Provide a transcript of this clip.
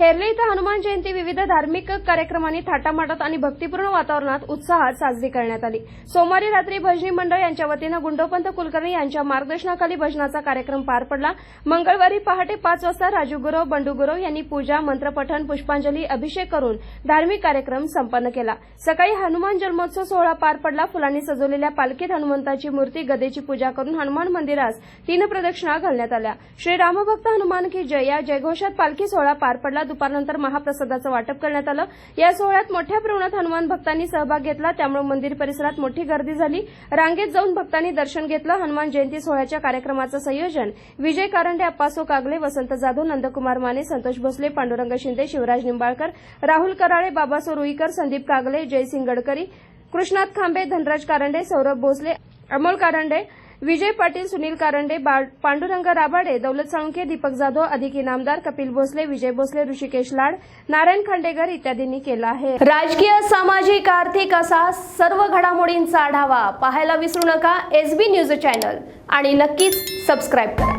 हेरले इथं हनुमान जयंती विविध धार्मिक कार्यक्रमांनी थाटामाटात आणि भक्तिपूर्ण वातावरणात उत्साहात साजरी करण्यात आली. सोमवारी रात्री भजनी मंडळ यांच्या वतीनं गुंडोपंत कुलकर्णी यांच्या मार्गदर्शनाखाली भजनाचा कार्यक्रम पार पडला. मंगळवारी पहाटे पाच वाजता राजू गुरव बंडू गुरव यांनी पूजा मंत्रपठण पुष्पांजली अभिषेक करून धार्मिक कार्यक्रम संपन्न केला. सकाळी हनुमान जन्मोत्सव सोहळा पार पडला. फुलांनी सजवलेल्या पालखीत हनुमंताची मूर्ती गदेची पूजा करून हनुमान मंदिरास तीन प्रदक्षिणा घालण्यात आल्या. श्री रामभक्त हनुमान की जय या जयघोषात पालखी सोहळा पार पडला. दुपारनंतर महाप्रसादाचं वाटप करण्यात आलं. या सोहळ्यात मोठ्या प्रमाणात हनुमान भक्तांनी सहभाग घेतला. त्यामुळे मंदिर परिसरात मोठी गर्दी झाली. रांगेत जाऊन भक्तांनी दर्शन घेतलं. हनुमान जयंती सोहळ्याच्या कार्यक्रमाचं संयोजन विजय कारंडे अप्पासो कागले वसंत जाधव नंदकुमार माने संतोष भोसले पांडुरंग शिंदे शिवराज निंबाळकर राहुल कराळे बाबासो रुईकर संदीप कागले जयसिंग गडकरी कृष्णात खांबे धनराज कारंडे सौरभ भोसले अमोल कारंडे विजय पाटील सुनील कारंडे पांडुरंग राबाडे दौलत साळुंके दीपक जाधव अधिक इनामदार कपिल भोसले विजय भोसले ऋषिकेश लाड नारायण खांडेकर इत्यादींनी केला आहे. राजकीय सामाजिक आर्थिक असा सर्व घडामोडींचा आढावा पाहायला विसरू नका. एसबी न्यूज चॅनल आणि नक्कीच सबस्क्राईब करा.